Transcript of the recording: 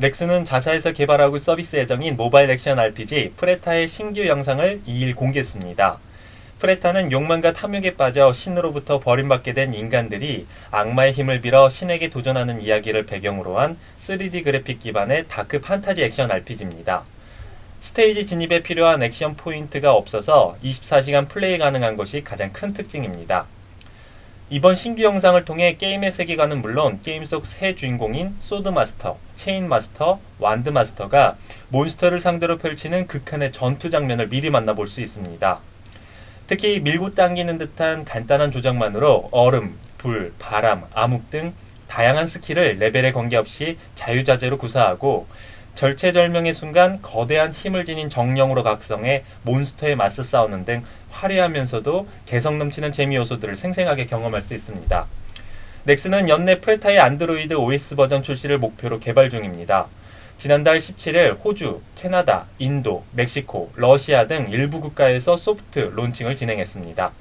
넥슨은 자사에서 개발하고 서비스 예정인 모바일 액션 RPG 프레타의 신규 영상을 2일 공개했습니다. 프레타는 욕망과 탐욕에 빠져 신으로부터 버림받게 된 인간들이 악마의 힘을 빌어 신에게 도전하는 이야기를 배경으로 한 3D 그래픽 기반의 다크 판타지 액션 RPG입니다. 스테이지 진입에 필요한 액션 포인트가 없어서 24시간 플레이 가능한 것이 가장 큰 특징입니다. 이번 신규 영상을 통해 게임의 세계관은 물론 게임 속 새 주인공인 소드마스터, 체인마스터, 완드마스터가 몬스터를 상대로 펼치는 극한의 전투 장면을 미리 만나볼 수 있습니다. 특히 밀고 당기는 듯한 간단한 조작만으로 얼음, 불, 바람, 암흑 등 다양한 스킬을 레벨에 관계없이 자유자재로 구사하고 절체절명의 순간 거대한 힘을 지닌 정령으로 각성해 몬스터에 맞서 싸우는 등 화려하면서도 개성 넘치는 재미 요소들을 생생하게 경험할 수 있습니다. 넥슨은 연내 프레타의 안드로이드 OS 버전 출시를 목표로 개발 중입니다. 지난달 17일 호주, 캐나다, 인도, 멕시코, 러시아 등 일부 국가에서 소프트 론칭을 진행했습니다.